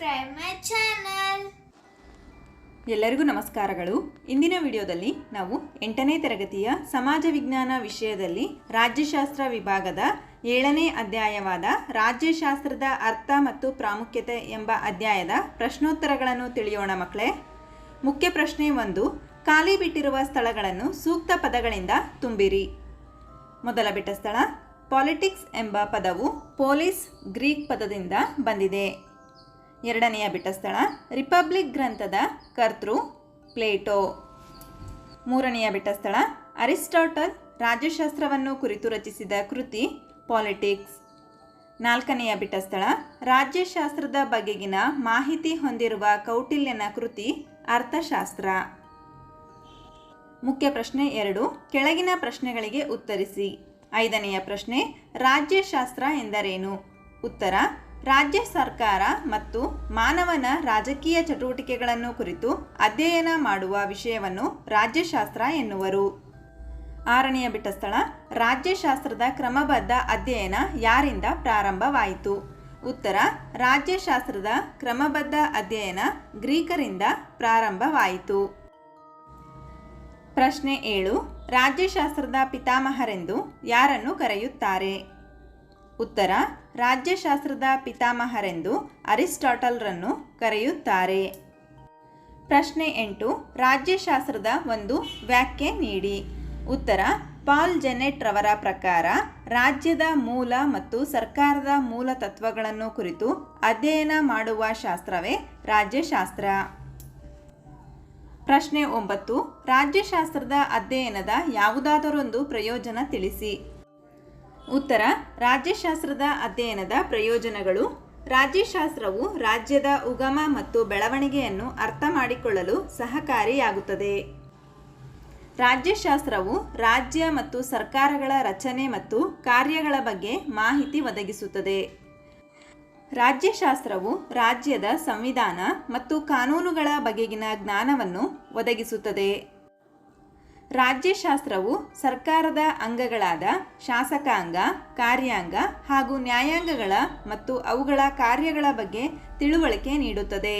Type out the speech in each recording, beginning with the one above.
subscribe ಮೈ. ಎಲ್ಲರಿಗೂ ನಮಸ್ಕಾರಗಳು. ಇಂದಿನ ವಿಡಿಯೋದಲ್ಲಿ ನಾವು ಎಂಟನೇ ತರಗತಿಯ ಸಮಾಜ ವಿಜ್ಞಾನ ವಿಷಯದಲ್ಲಿ ರಾಜ್ಯಶಾಸ್ತ್ರ ವಿಭಾಗದ ಏಳನೇ ಅಧ್ಯಾಯವಾದ ರಾಜ್ಯಶಾಸ್ತ್ರದ ಅರ್ಥ ಮತ್ತು ಪ್ರಾಮುಖ್ಯತೆ ಎಂಬ ಅಧ್ಯಾಯದ ಪ್ರಶ್ನೋತ್ತರಗಳನ್ನು ತಿಳಿಯೋಣ ಮಕ್ಕಳೇ. ಮುಖ್ಯ ಪ್ರಶ್ನೆ ಒಂದು, ಖಾಲಿ ಬಿಟ್ಟಿರುವ ಸ್ಥಳಗಳನ್ನು ಸೂಕ್ತ ಪದಗಳಿಂದ ತುಂಬಿರಿ. ಮೊದಲ ಬಿಟ್ಟ ಸ್ಥಳ, ಪಾಲಿಟಿಕ್ಸ್ ಎಂಬ ಪದವು ಪೊಲೀಸ್ ಗ್ರೀಕ್ ಪದದಿಂದ ಬಂದಿದೆ. ಎರಡನೆಯ ಬಿಟ್ಟಸ್ಥಳ ರಿಪಬ್ಲಿಕ್ ಗ್ರಂಥದ ಕರ್ತೃ ಪ್ಲೇಟೋ. ಮೂರನೆಯ ಬಿಟ್ಟಸ್ಥಳ ಅರಿಸ್ಟಾಟಲ್ ರಾಜ್ಯಶಾಸ್ತ್ರವನ್ನು ಕುರಿತು ರಚಿಸಿದ ಕೃತಿ ಪಾಲಿಟಿಕ್ಸ್. ನಾಲ್ಕನೆಯ ಬಿಟ್ಟಸ್ಥಳ ರಾಜ್ಯಶಾಸ್ತ್ರದ ಬಗೆಗಿನ ಮಾಹಿತಿ ಹೊಂದಿರುವ ಕೌಟಿಲ್ಯನ ಕೃತಿ ಅರ್ಥಶಾಸ್ತ್ರ. ಮುಖ್ಯ ಪ್ರಶ್ನೆ ಎರಡು, ಕೆಳಗಿನ ಪ್ರಶ್ನೆಗಳಿಗೆ ಉತ್ತರಿಸಿ. ಐದನೆಯ ಪ್ರಶ್ನೆ, ರಾಜ್ಯಶಾಸ್ತ್ರ ಎಂದರೇನು? ಉತ್ತರ ರಾಜ್ಯ ಸರ್ಕಾರ ಮತ್ತು ಮಾನವನ ರಾಜಕೀಯ ಚಟುವಟಿಕೆಗಳನ್ನು ಕುರಿತು ಅಧ್ಯಯನ ಮಾಡುವ ವಿಷಯವನ್ನು ರಾಜ್ಯಶಾಸ್ತ್ರ ಎನ್ನುವರು. ಆರನೆಯ ಬಿಟ್ಟ ಸ್ಥಳ ರಾಜ್ಯಶಾಸ್ತ್ರದ ಕ್ರಮಬದ್ಧ ಅಧ್ಯಯನ ಯಾರಿಂದ ಪ್ರಾರಂಭವಾಯಿತು? ಉತ್ತರ, ರಾಜ್ಯಶಾಸ್ತ್ರದ ಕ್ರಮಬದ್ಧ ಅಧ್ಯಯನ ಗ್ರೀಕರಿಂದ ಪ್ರಾರಂಭವಾಯಿತು. ಪ್ರಶ್ನೆ ಏಳು, ರಾಜ್ಯಶಾಸ್ತ್ರದ ಪಿತಾಮಹರೆಂದು ಯಾರನ್ನು ಕರೆಯುತ್ತಾರೆ? ಉತ್ತರ, ರಾಜ್ಯಶಾಸ್ತ್ರದ ಪಿತಾಮಹರೆಂದು ಅರಿಸ್ಟಾಟಲ್ರನ್ನು ಕರೆಯುತ್ತಾರೆ. ಪ್ರಶ್ನೆ ಎಂಟು, ರಾಜ್ಯಶಾಸ್ತ್ರದ ಒಂದು ವ್ಯಾಖ್ಯೆ ನೀಡಿ. ಉತ್ತರ, ಪಾಲ್ ಜೆನೆಟ್ ರವರ ಪ್ರಕಾರ ರಾಜ್ಯದ ಮೂಲ ಮತ್ತು ಸರ್ಕಾರದ ಮೂಲ ತತ್ವಗಳನ್ನು ಕುರಿತು ಅಧ್ಯಯನ ಮಾಡುವ ಶಾಸ್ತ್ರವೇ ರಾಜ್ಯಶಾಸ್ತ್ರ. ಪ್ರಶ್ನೆ ಒಂಬತ್ತು, ರಾಜ್ಯಶಾಸ್ತ್ರದ ಅಧ್ಯಯನದ ಯಾವುದಾದರೊಂದು ಪ್ರಯೋಜನ ತಿಳಿಸಿ. ಉತ್ತರ, ರಾಜ್ಯಶಾಸ್ತ್ರದ ಅಧ್ಯಯನದ ಪ್ರಯೋಜನಗಳು. ರಾಜ್ಯಶಾಸ್ತ್ರವು ರಾಜ್ಯದ ಉಗಮ ಮತ್ತು ಬೆಳವಣಿಗೆಯನ್ನು ಅರ್ಥ ಮಾಡಿಕೊಳ್ಳಲು ಸಹಕಾರಿಯಾಗುತ್ತದೆ. ರಾಜ್ಯಶಾಸ್ತ್ರವು ರಾಜ್ಯ ಮತ್ತು ಸರ್ಕಾರಗಳ ರಚನೆ ಮತ್ತು ಕಾರ್ಯಗಳ ಬಗ್ಗೆ ಮಾಹಿತಿ ಒದಗಿಸುತ್ತದೆ. ರಾಜ್ಯಶಾಸ್ತ್ರವು ರಾಜ್ಯದ ಸಂವಿಧಾನ ಮತ್ತು ಕಾನೂನುಗಳ ಬಗೆಗಿನ ಜ್ಞಾನವನ್ನು ಒದಗಿಸುತ್ತದೆ. ರಾಜ್ಯಶಾಸ್ತ್ರವು ಸರ್ಕಾರದ ಅಂಗಗಳಾದ ಶಾಸಕಾಂಗ, ಕಾರ್ಯಾಂಗ ಹಾಗೂ ನ್ಯಾಯಾಂಗಗಳ ಮತ್ತು ಅವುಗಳ ಕಾರ್ಯಗಳ ಬಗ್ಗೆ ತಿಳುವಳಿಕೆ ನೀಡುತ್ತದೆ.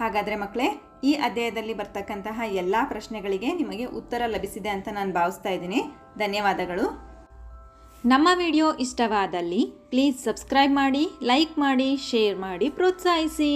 ಹಾಗಾದರೆ ಮಕ್ಕಳೇ, ಈ ಅಧ್ಯಾಯದಲ್ಲಿ ಬರ್ತಕ್ಕಂತಹ ಎಲ್ಲ ಪ್ರಶ್ನೆಗಳಿಗೆ ನಿಮಗೆ ಉತ್ತರ ಲಭಿಸಿದೆ ಅಂತ ನಾನು ಭಾವಿಸ್ತಾ ಇದ್ದೀನಿ. ಧನ್ಯವಾದಗಳು. ನಮ್ಮ ವಿಡಿಯೋ ಇಷ್ಟವಾದಲ್ಲಿ ಪ್ಲೀಸ್ ಸಬ್ಸ್ಕ್ರೈಬ್ ಮಾಡಿ, ಲೈಕ್ ಮಾಡಿ, ಶೇರ್ ಮಾಡಿ, ಪ್ರೋತ್ಸಾಹಿಸಿ.